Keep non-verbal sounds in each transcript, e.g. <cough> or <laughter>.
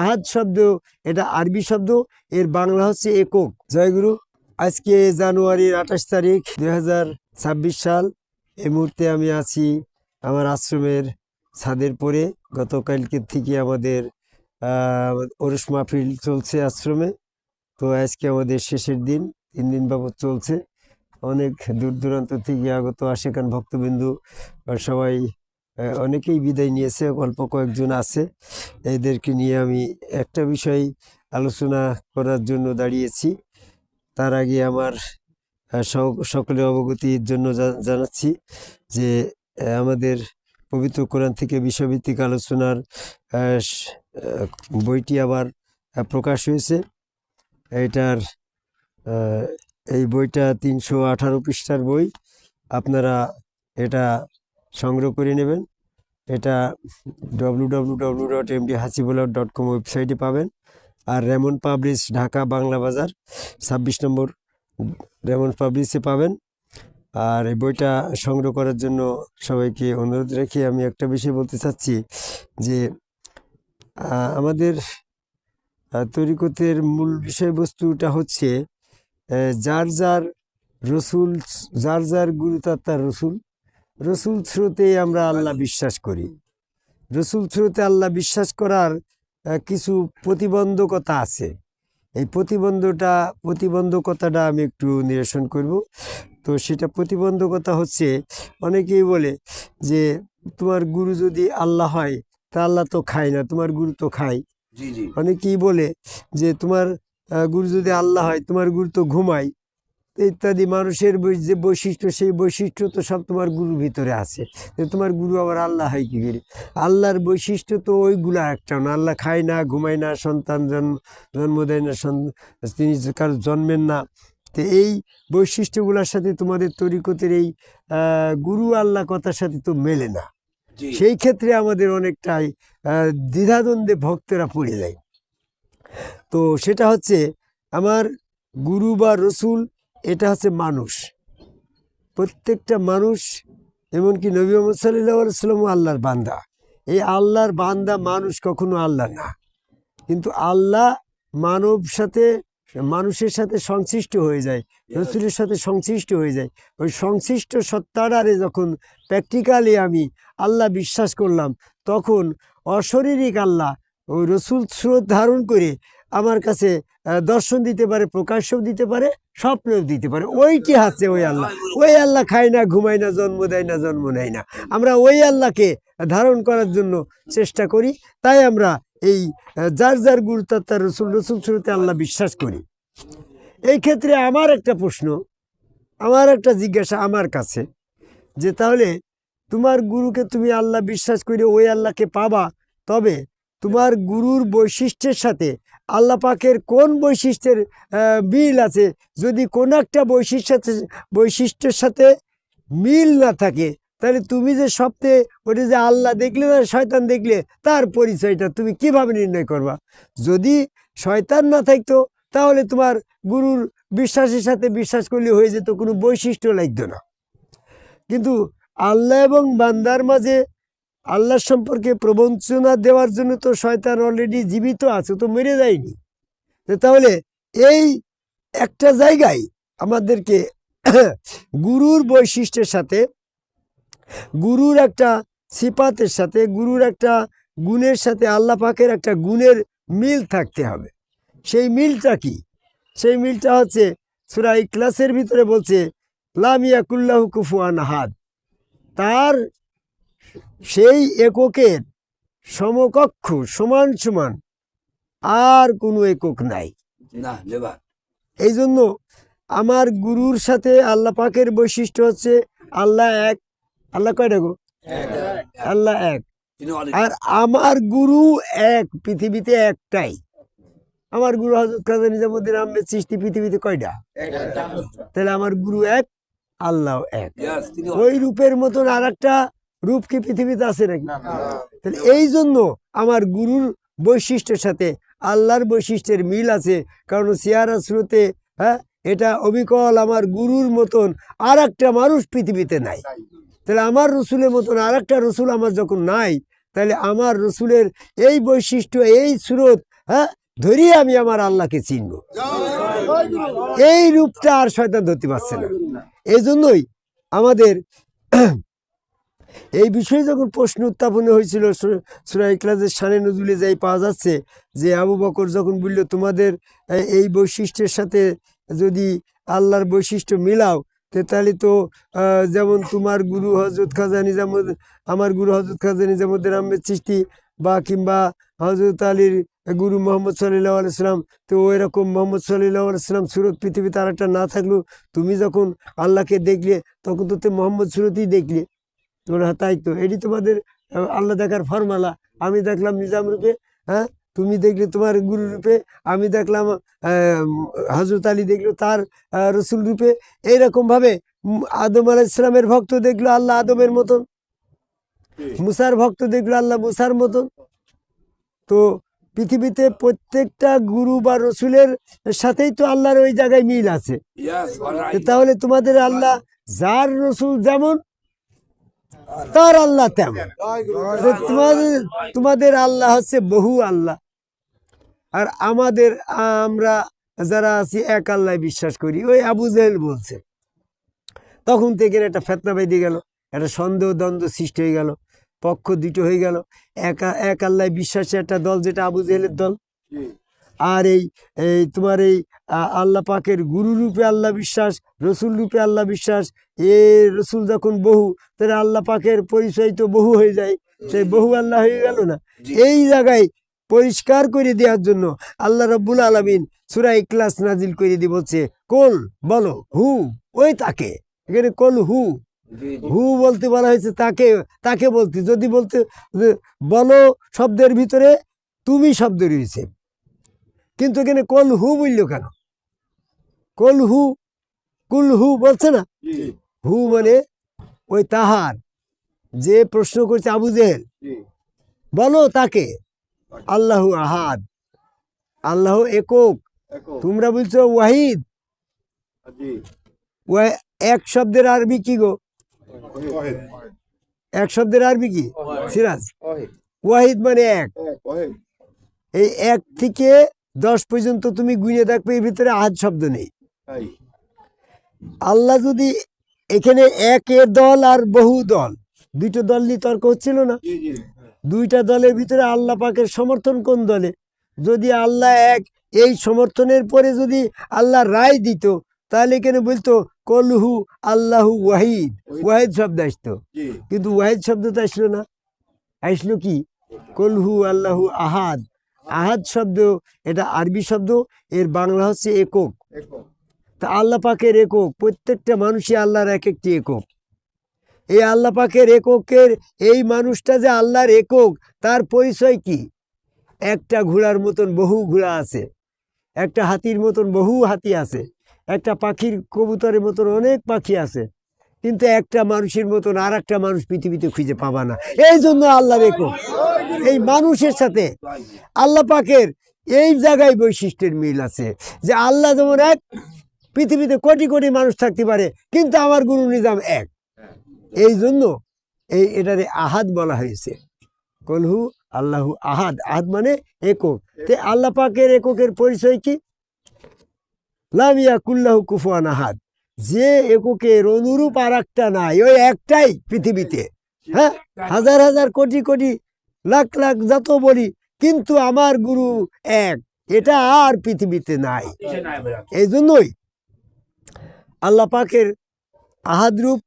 আহাদ শব্দ, এটা আরবি শব্দ, এর বাংলা হচ্ছে একক। জয়গুরু, আজকে জানুয়ারির আঠাশ তারিখ দুই হাজার ছাব্বিশ সাল এই মুহূর্তে আমি আছি আমার আশ্রমের ছাদের পরে। গতকালকে থেকে আমাদের ওরস মাহফিল চলছে আশ্রমে। তো আজকে আমাদের শেষের দিন, তিন দিন বাবদ চলছে। অনেক দূর দূরান্ত থেকে আগত আশেখান ভক্তবিন্দু সবাই অনেকেই বিদায় নিয়েছে অল্প কয়েকজন আছে। এদেরকে নিয়ে আমি একটা বিষয় আলোচনা করার জন্য দাঁড়িয়েছি। তার আগে আমার আহ, সক- সকলের অবগতির জন্য জানাচ্ছি যে আমাদের পবিত্র কোরআন থেকে বিষয়ভিত্তিক আলোচনার বইটি আবার প্রকাশ হয়েছে। এটার এই বইটা তিনশো আঠারো পৃষ্ঠার বই। আপনারা এটা সংগ্রহ করে নেবেন। এটা W W W dot MD Hasibullah dot com ওয়েবসাইটে পাবেন। আর রেমন পাবলিশ ঢাকা বাংলা বাজার ছাব্বিশ নম্বর রেমন পাবলিশে পাবেন। আর এই বইটা সংগ্রহ করার জন্য সবাইকে অনুরোধ রেখে আমি একটা বিষয় বলতে চাচ্ছি যে আমাদের তরিকতের মূল বিষয়বস্তুটা হচ্ছে যার যার রসুল, যার যার গুরু তার তার রসুল। রসুল স্রোতে আমরা আল্লাহ বিশ্বাস করি। রসুল স্রোতে আল্লাহ বিশ্বাস করার কিছু প্রতিবন্ধকতা আছে। এই প্রতিবন্ধটা প্রতিবন্ধকতাটা আমি একটু নিরসন করব। তো সেটা প্রতিবন্ধকতা হচ্ছে অনেকেই বলে যে তোমার গুরু যদি আল্লাহ হয় তা আল্লাহ তো খায় না তোমার গুরু তো খায়। অনেকেই বলে যে তোমার গুরু যদি আল্লাহ হয় তোমার গুরু তো ঘুমায়। ইত্যাদি মানুষের যে বৈশিষ্ট্য সেই বৈশিষ্ট্য তো সব তোমার গুরুর ভিতরে আছে। তোমার গুরু আবার আল্লাহ হয় কি করে? আল্লাহর বৈশিষ্ট্য তো ওইগুলা একটা না। আল্লাহ খায় না ঘুমায় না সন্তান জন্ম জন্ম দেয় না তিনি কারও জন্মেন না। তো এই বৈশিষ্ট্যগুলোর সাথে তোমাদের তরিকতের এই গুরু আল্লাহ কথার সাথে তো মেলে না। সেই ক্ষেত্রে আমাদের অনেকটাই দ্বিধাদ্বন্দ্বে ভক্তরা পড়ে যায়। তো সেটা হচ্ছে আমার গুরু বা রসুল এটা হচ্ছে মানুষ। প্রত্যেকটা মানুষ, এমনকি নবী মোহাম্মদ সাল্লাহ সাল্লাম আল্লাহর বান্দা। এই আল্লাহর বান্দা মানুষ কখনো আল্লাহ না। কিন্তু আল্লাহ মানব সাথে, মানুষের সাথে সংশ্লিষ্ট হয়ে যায়, রসুলের সাথে সংশ্লিষ্ট হয়ে যায়। ওই সংশ্লিষ্ট সত্তাটারে যখন প্র্যাকটিক্যালি আমি আল্লাহ বিশ্বাস করলাম, তখন অশরীরিক আল্লাহ, ওই রসুল স্রোত ধারণ করে আমার কাছে দর্শন দিতে পারে প্রকাশ্যও দিতে পারে, স্বপ্নও দিতে পারে। ওইটি হাসছে ওই আল্লাহ? ওই আল্লাহ খায় না, ঘুমায় না, জন্ম দেয় না, জন্ম নেয় না। আমরা ওই আল্লাহকে ধারণ করার জন্য চেষ্টা করি। তাই আমরা এই যার যার গুরু তার তার রসুল রসুল স্রোতে আল্লাহ বিশ্বাস করি। এই ক্ষেত্রে আমার একটা প্রশ্ন, আমার একটা জিজ্ঞাসা আমার কাছে, যে তাহলে তোমার গুরুকে তুমি আল্লাহ বিশ্বাস করে ওই আল্লাহকে পাবা? তবে তোমার গুরুর বৈশিষ্ট্যের সাথে আল্লাহ পাকের কোন বৈশিষ্ট্যের মিল আছে? যদি কোনো একটা বৈশিষ্ট্য বৈশিষ্ট্যের সাথে মিল না থাকে, তাহলে তুমি যে স্বপ্নে, ওটা যে আল্লাহ দেখলে না, শয়তান দেখলে, তার পরিচয়টা তুমি কীভাবে নির্ণয় করবা? যদি শয়তান না থাকতো, তাহলে তোমার গুরুর বিশ্বাসের সাথে বিশ্বাস করলে হয়ে যেত কোনো বৈশিষ্ট্য লাগতো না। কিন্তু আল্লাহ এবং বান্দার মাঝে আল্লাহ সম্পর্কে প্রবঞ্চনা দেওয়ার জন্য তো শয়তান অলরেডি জীবিত আছে, তো মেরে যায়নি। তাহলে এই একটা জায়গায় আমাদেরকে <coughs> গুরুর বৈশিষ্ট্যের সাথে, গুরুর একটা সিপাতের সাথে, গুরুর একটা গুণের সাথে আল্লাহ পাকের একটা গুণের মিল থাকতে হবে। সেই মিলটা কি? সেই মিলটা হচ্ছে, সুরা ক্লাসের ভিতরে বলছে লামিয়া কুল্লাহ কুফুয়ান হাদ তার সেই এককের সমকক্ষ সমান সমান আর কোনো একক নাই। এই জন্য আমার গুরুর সাথে আল্লাহ পাকের বৈশিষ্ট্য হচ্ছে আল্লাহ এক। আল্লাহ কয়টা গো? আল্লাহ এক। আর আমার গুরু এক পৃথিবীতে একটাই। আমার গুরু হজরত খাজা নিজামুদ্দিন আহমেদ সৃষ্টি পৃথিবীতে কয়টা? তাহলে আমার গুরু এক আল্লাহ এক। ওই রূপের মতন আর একটা রূপ কি পৃথিবীতে আছে নাকি? তাহলে এই জন্য আমার গুরুর বৈশিষ্ট্যের সাথে আল্লাহর বৈশিষ্ট্যের মিল আছে। কারণ সিয়ারা স্রোতে হ্যাঁ এটা অবিকল আমার গুরুর মতন আর একটা মানুষ পৃথিবীতে নাই। তাহলে আমার রসুলের মতন আর একটা রসুল আমার যখন নাই তাহলে আমার রসুলের এই বৈশিষ্ট্য এই স্রোত হ্যাঁ ধরিয়ে আমি আমার আল্লাহকে চিনব। এই রূপটা আর শয়তান ধরতে পারছে না। এই জন্যই আমাদের এই বিষয়ে যখন প্রশ্ন উত্থাপন হয়েছিল সুরাই ক্লাসের সানে নজুলে যাই পাওয়া যাচ্ছে যে আবু বকর যখন বলল, তোমাদের এই বৈশিষ্ট্যের সাথে যদি আল্লাহর বৈশিষ্ট্য মিলাও, তো তাহলে তো যেমন তোমার গুরু হজরত খাজা নিজামুদ আমার গুরু হজরত খাজা নিজামুদ্দিন আহমেদ চিস্তি বা কিংবা হজরত আলীর গুরু মোহাম্মদ সাল্লাহ আলাইসালাম তো ওই রকম মোহাম্মদ সাল্লাহ আলাইসালাম সুরত পৃথিবীতে আর একটা না থাকলেও তুমি যখন আল্লাহকে দেখলে, তখন তো তুমি মোহাম্মদ সুরতই দেখলে। তোমরা হ্যাঁ, তাই তো। এটি তোমাদের আল্লাহ দেখার ফর্মালা। আমি দেখলাম নিজাম রূপে হ্যাঁ? তুমি দেখলে তোমার গুরু রূপে আমি দেখলাম হজরত আলী দেখল তার রসুল রূপে। এইরকমভাবে আদম আলাহ ইসলামের ভক্ত দেখল আল্লাহ আদমের মতন। মুসার ভক্ত দেখল আল্লাহ মুসার মতন। তো পৃথিবীতে প্রত্যেকটা গুরু বা রসুলের সাথেই তো আল্লাহর ওই জায়গায় মিল আছে. তাহলে তোমাদের আল্লাহ যার রসুল যেমন তার আল্লাহ তেমন। তোমাদের তোমাদের আল্লাহ হচ্ছে বহু আল্লাহ। আর আমাদের আমরা যারা আছি এক আল্লাহ বিশ্বাস করি। ওই আবু জেহেল বলছে তখন থেকে একটা ফেতনা বেঁধে গেল একটা সন্দেহ দ্বন্দ্ব সৃষ্টি হয়ে গেল পক্ষ দুটো হয়ে গেল। এক এক আল্লাহ বিশ্বাসী একটা দল যেটা আবু জেহেলের দল। আর এই এই তোমার এই আল্লাহ পাকের গুরু রূপে আল্লাহ বিশ্বাস রসুল রূপে আল্লাহ বিশ্বাস এ রসুল যখন বহু তাহলে আল্লাহ পাকের পরিচয় তো বহু হয়ে যায়। সেই বহু আল্লাহ হয়ে গেল না? এই জায়গায় পরিষ্কার করে দেওয়ার জন্য আল্লাহ রব্বুল আলমিন সুরা ইকলাস নাজিল করে দিয়ে বলছে কোল বলো হু ওই তাকে। এখানে কোল হু। হু বলতে বলা হয়েছে তাকে তাকে বলতে যদি বলতে বলো শব্দের ভিতরে তুমি শব্দ রয়েছে। কিন্তু এখানে কল হু বলল কেন? কল হু কুল হু বলছে না? হু মানে ওই তাহার যে প্রশ্ন করছে আবু জেহেল। বলো তাকে আল্লাহু আহাদ আল্লাহ একক। তোমরা বলছো ওয়াহিদ। ওয়া- এক শব্দের আরবি কি গো? এক শব্দের আরবি কি? সিরাজ। ওয়াহিদ। মানে এক। এই এক থেকে দশ পর্যন্ত তুমি গুনে দেখবে এর ভিতরে আহাদ শব্দ নেই। আল্লাহ যদি এখানে একের দল আর বহু দল দুইটা দল নিয়ে তর্ক হচ্ছিল না? দুইটা দলের ভিতরে আল্লাহ পাকের সমর্থন কোন দলে? যদি আল্লাহ এক এই সমর্থনের পরে যদি আল্লাহ রায় দিত তাহলে এখানে বলতো কলহু আল্লাহু ওয়াহিদ ওয়াহিদ। শব্দ আসতো। কিন্তু ওয়াহিদ শব্দ তো আসলো না। আসলো কি? কলহু আল্লাহু আহাদ। আহাদ শব্দ এটা আরবি শব্দ এর বাংলা হচ্ছে একক। তা আল্লাহ পাকের একক প্রত্যেকটা মানুষই আল্লাহর এক একটি একক। এই আল্লাহ পাকের এককের এই মানুষটা যে আল্লাহর একক তার পরিচয় কি? একটা ঘোড়ার মতন বহু ঘোড়া আছে একটা হাতির মতন বহু হাতি আছে একটা পাখির কবুতরের মতন অনেক পাখি আছে কিন্তু একটা মানুষের মতন আর একটা মানুষ পৃথিবীতে খুঁজে পাবা না। এই জন্য আল্লাহর একক। এই মানুষের সাথে আল্লাহ পাকের এই জায়গায় বৈশিষ্ট্যের মিল আছে যে আল্লাহ যেমন এক, পৃথিবীতে কোটি কোটি মানুষ থাকতে পারে, কিন্তু আমার গুরু নিজাম এক। এই জন্য এই এটারে আহাদ বলা হয়েছে। কলহু আল্লাহু আহাদ আহাদ মানে একক। তে আল্লাহ পাকের এককের পরিচয় কি? লামিয়া কুল্লাহু কুফুয়ান আহাদ। যে এককের অনুরূপ আর একটা নাই, ওই একটাই পৃথিবীতে। হ্যাঁ? হাজার হাজার কোটি কোটি লাখ লাখ যত বলি, কিন্তু আমার গুরু এক। এটা আর পৃথিবীতে নাই। এই জন্যই আল্লাহ আহাদ রূপ,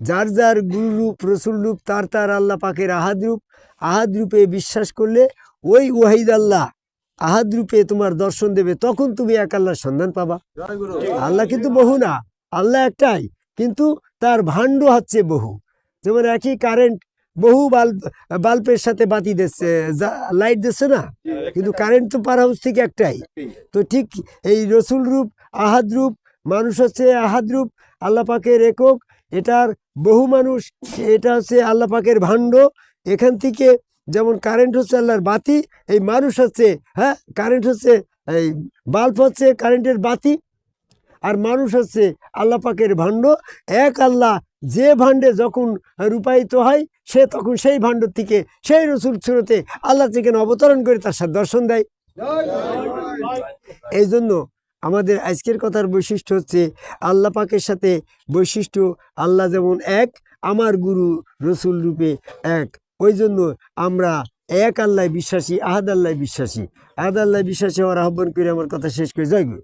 যার যার গুরু রূপ, রসুল রূপ, তার তার আল্লাহ পাকের আহাদ রূপ, আহাদ রূপে বিশ্বাস করলে ওই ওয়াহিদ আল্লাহ আহাদ রূপে তোমার দর্শন দেবে, তখন তুমি এক আল্লাহর সন্ধান পাবা। আল্লাহ কিন্তু বহু না, আল্লাহ একটাই, কিন্তু তার ভাণ্ড হচ্ছে বহু। যেমন একই কারেন্ট বহু বাল্ব, বাল্বের সাথে বাতি দিচ্ছে লাইট দিচ্ছে না। কিন্তু কারেন্ট তো পার হাউস থেকে একটাই। তো ঠিক এই রসুল রূপ, আহাদ রূপ, মানুষ হচ্ছে আহাদ রূপ, আল্লাহ পাকের একক, এটার বহু মানুষ, এটা হচ্ছে আল্লাহ পাকের ভাণ্ড। এখান থেকে যেমন কারেন্ট হচ্ছে আল্লাহর বাতি, এই মানুষ হচ্ছে হ্যাঁ কারেন্ট হচ্ছে, এই বাল্ব হচ্ছে কারেন্টের বাতি, আর মানুষ হচ্ছে আল্লাহ পাকের ভাণ্ড। এক আল্লাহ যে ভাণ্ডে যখন রূপায়িত হয় সে তখন সেই ভাণ্ডর থেকে, সেই রসুল সুরতে আল্লাহ থেকে অবতরণ করে তার সাথে দর্শন দেয়। এই জন্য আমাদের আজকের কথার বৈশিষ্ট্য হচ্ছে, আল্লাহ পাকের সাথে বৈশিষ্ট্য, আল্লাহ যেমন এক, আমার গুরু রসুল রূপে এক। ওই জন্য আমরা এক আল্লাহ বিশ্বাসী, আহাদ আল্লাহ বিশ্বাসী। আহাদ আল্লাহ বিশ্বাসী হওয়ার আহ্বান করে আমার কথা শেষ করে। গুরু।